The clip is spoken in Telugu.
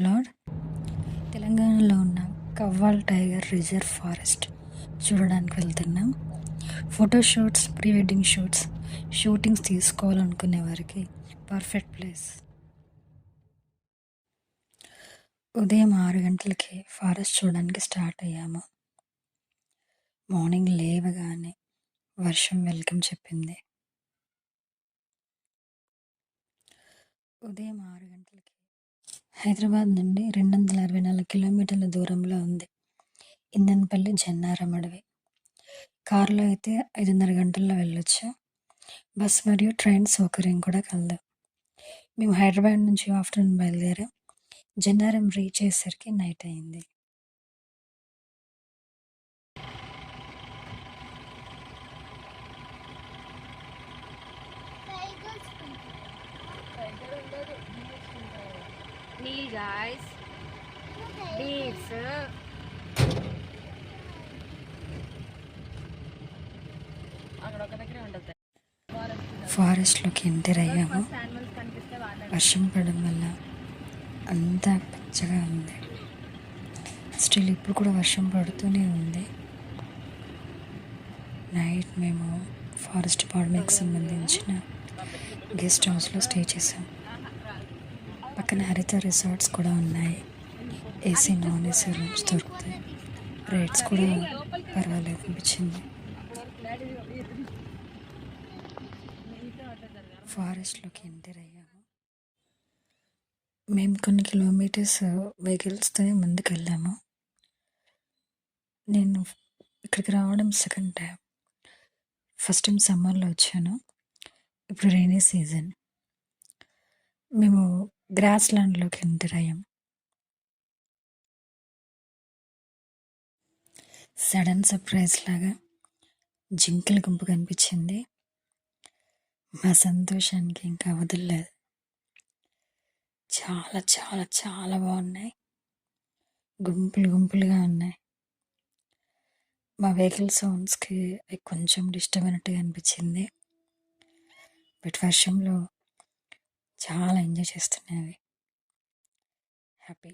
లార్డ్? తెలంగాణలో ఉన్న కవ్వాల్ టైగర్ రిజర్వ్ ఫారెస్ట్ చూడడానికి వెళ్తున్నాం. Photo shoots pre wedding shoots shootings తీసుకోవాలనుకునే వారికి పర్ఫెక్ట్ ప్లేస్. ఉదయం ఆరు గంటలకి ఫారెస్ట్ చూడడానికి స్టార్ట్ అయ్యాము. మార్నింగ్ లేవగానే వర్షం వెల్కమ్ చెప్పింది. ఉదయం ఆరు గంటలకి హైదరాబాద్ నుండి రెండు వందల అరవై నాలుగు కిలోమీటర్ల దూరంలో ఉంది. ఇందన్పల్లి జన్నారం అడవి. కారులో అయితే ఐదున్నర గంటల్లో వెళ్ళొచ్చు. బస్ మరియు ట్రైన్ సౌకర్యం కూడా కలదు. మేము హైదరాబాద్ నుంచి ఆఫ్టర్నూన్ బయలుదేరాం. జన్నారం రీచ్ అయ్యేసరికి నైట్ అయింది ఒక దగ్గరే ఉంటుంది ఫారెస్ట్లోకి ఎంటర్ అయ్యాము. వర్షం పడడం వల్ల అంతా పచ్చగా ఉంది. స్టిల్ ఇప్పుడు కూడా వర్షం పడుతూనే ఉంది. నైట్ మేము ఫారెస్ట్ డిపార్ట్మెంట్కి సంబంధించిన గెస్ట్ హౌస్లో స్టే చేసాం. పక్కన హరిత రిసార్ట్స్ కూడా ఉన్నాయి. ఏసీ నాన్ ఏసీ రూమ్స్ దొరుకుతాయి. రేట్స్ కూడా పర్వాలేదు అనిపించింది. ఫారెస్ట్లోకి ఎంటర్ అయ్యాము. మేము కొన్ని కిలోమీటర్స్ వెహికల్స్తోనే ముందుకు వెళ్ళాము నేను ఇక్కడికి రావడం సెకండ్ టైం. ఫస్ట్ టైం సమ్మర్లో వచ్చాను. ఇప్పుడు రైనీ సీజన్. మేము గ్రాస్లాండ్లోకి ఎంటర్ అయ్యాం సడన్ సర్ప్రైజ్ లాగా జింకల గుంపు కనిపించింది. మా సంతోషానికి ఇంకా వదలలేదు చాలా చాలా చాలా బాగున్నాయి. గుంపులు గుంపులుగా ఉన్నాయి. మా వెహికల్ సౌండ్స్కి అవి కొంచెం డిస్టర్బ్ అయినట్టుగా అనిపించింది. బట్ వర్షంలో చాలా ఎంజాయ్ చేస్తున్నాయి హ్యాపీ.